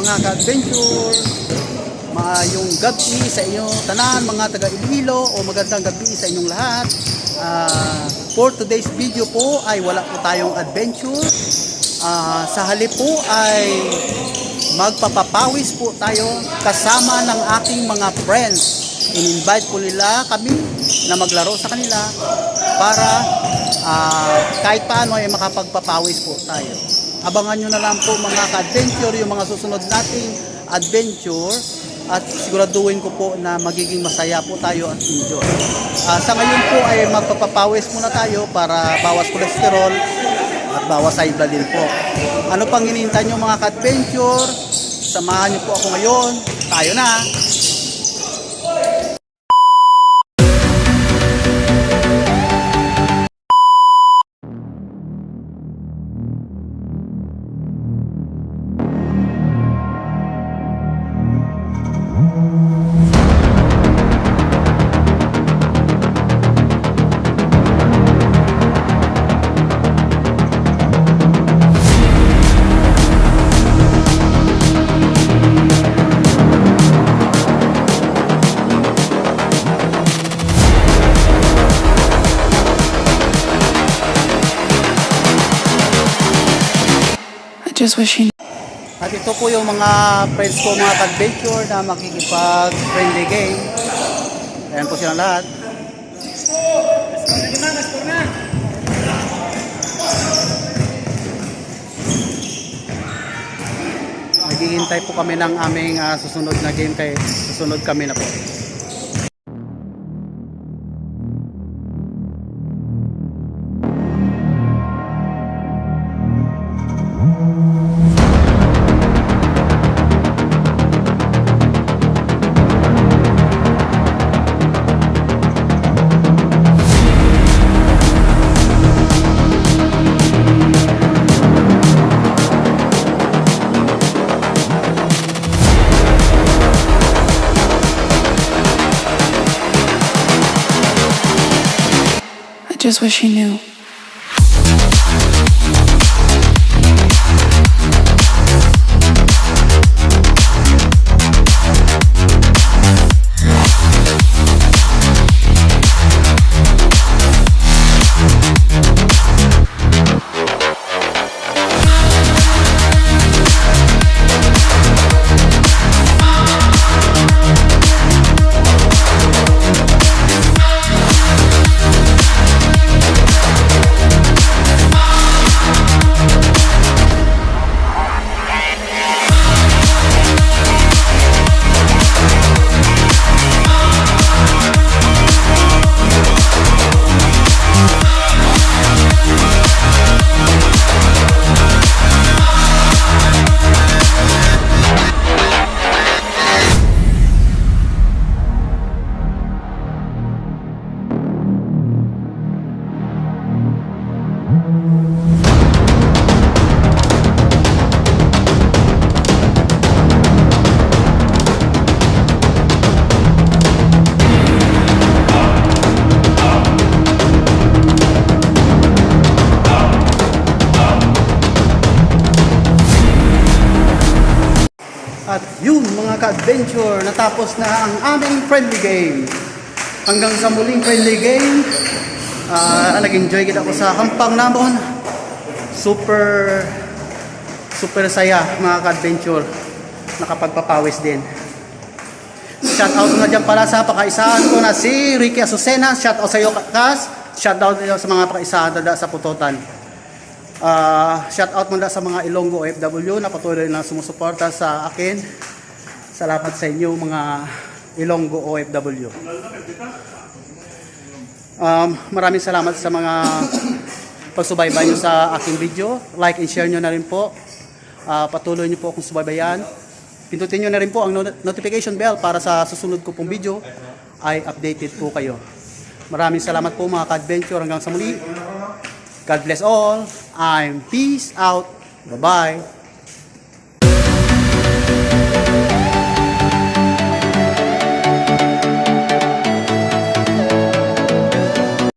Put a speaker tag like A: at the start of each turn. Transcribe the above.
A: mga ka-adventure. Maayong gabi sa inyo tanan, mga taga Iloilo o magandang gabi sa inyong lahat. Ah, for today's video po ay wala po tayong adventure. Ah, sa halip po ay magpapapawis po tayo kasama ng aking mga friends. In-invite po nila kami na maglaro sa kanila para ah, kahit paano ay makapagpapawis po tayo. Abangan nyo na lang po mga ka-adventure yung mga susunod nating adventure at siguraduhin ko po na magiging masaya po tayo at enjoy. Ah, sa ngayon po ay magpapapawis muna tayo para bawas kolesterol at bawas high blood din po. Ano pang hinihintay nyo mga ka-adventure? Samahan nyo po ako ngayon. Tayo na!
B: Just wish he
A: At ito po yung mga friends ko, mga adventure na makikipag-friendly game. Ayan po silang lahat. Naghihintay po kami ng aming ah, susunod na game kay susunod kami na po.
B: Just wish he knew. Ka-adventure, natapos na ang aming friendly game. Hanggang sa muling friendly game, ah, nag-enjoy kita ko sa hampang namon. Super, super saya mga ka-adventure. Nakapagpapawis din. Shout out na dyan pala sa pakaisahan ko na si Ricky Azucena. Shout out sa iyo, Kas. Shout out sa mga pakaisahan na sa Putotan. Ah, shout out muna sa mga Ilonggo OFW na patuloy na sumusuporta sa akin. Salamat sa inyo mga Ilonggo OFW. Um, maraming salamat sa mga pagsubaybay nyo sa aking video. Like and share nyo na rin po. Ah, patuloy nyo po akong subaybayan. Pindutin nyo na rin po ang not- notification bell para sa susunod ko pong video ay updated po kayo. Maraming salamat po mga ka-adventure. Hanggang sa muli. God bless all. I'm peace out. Bye-bye.